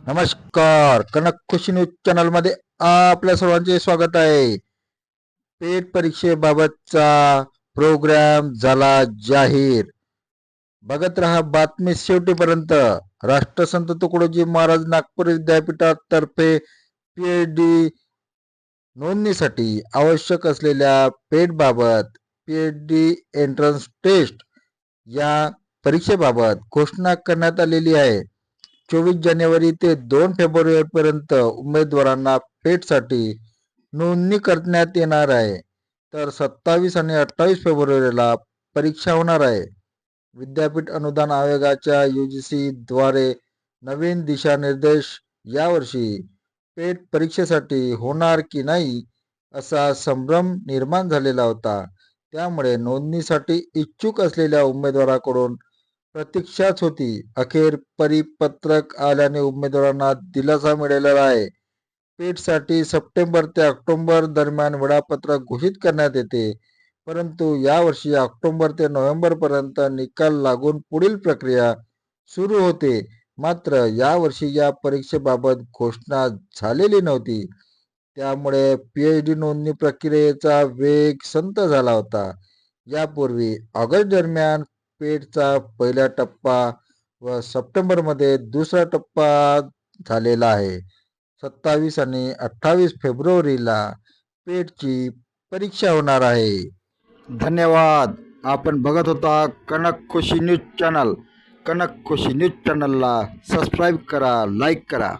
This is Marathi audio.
नमस्कार. कनक खुशी न्यूज चॅनलमध्ये आपल्या सर्वांचे स्वागत आहे. पेट परीक्षेबाबतचा प्रोग्राम झाला जाहीर. बघत रहा बातमी शेवटीपर्यंत. राष्ट्रसंत तुकडोजी महाराज नागपूर विद्यापीठातर्फे पीएच डी नोंदणीसाठी आवश्यक असलेल्या पेट बाबत पीएच डी एंट्रन्स टेस्ट या परीक्षेबाबत घोषणा करण्यात आलेली आहे. चोवीस जानेवारी ते दोन फेब्रुवारी पर्यंत उमेदवारांना पेठसाठी नोंदणी करण्यात येणार आहे. तर सत्तावीस आणि अठ्ठावीस फेब्रुवारीला परीक्षा होणार आहे. विद्यापीठ अनुदान आयोगाच्या यू जी सी द्वारे नवीन दिशानिर्देश यावर्षी पेट परीक्षेसाठी होणार की नाही असा संभ्रम निर्माण झालेला होता. त्यामुळे नोंदणीसाठी इच्छुक असलेल्या उमेदवाराकडून प्रतीक्षाच होती. अखेर परिपत्रक आल्याने उमेदवारांना दिलासा मिळालेला आहे. पेठसाठी सप्टेंबर ते ऑक्टोबर दरम्यान वेळापत्रक घोषित करण्यात येते. परंतु यावर्षी ऑक्टोबर ते नोव्हेंबर पर्यंत निकाल लागून पुढील प्रक्रिया सुरू होते. मात्र यावर्षी या परीक्षेबाबत घोषणा झालेली नव्हती. त्यामुळे पीएच डी नोंदणी प्रक्रियेचा वेग संत झाला होता. यापूर्वी ऑगस्ट दरम्यान पेडचा पहिला टप्पा व सप्टेंबरमध्ये दुसरा टप्पा झालेला आहे. सत्तावीस आणि अठ्ठावीस फेब्रुवारीला पेटची परीक्षा होणार आहे. धन्यवाद. आपण बघत होता Kanak Khushi news channel. Kanak Khushi news चॅनलला सबस्क्राईब करा लाईक करा.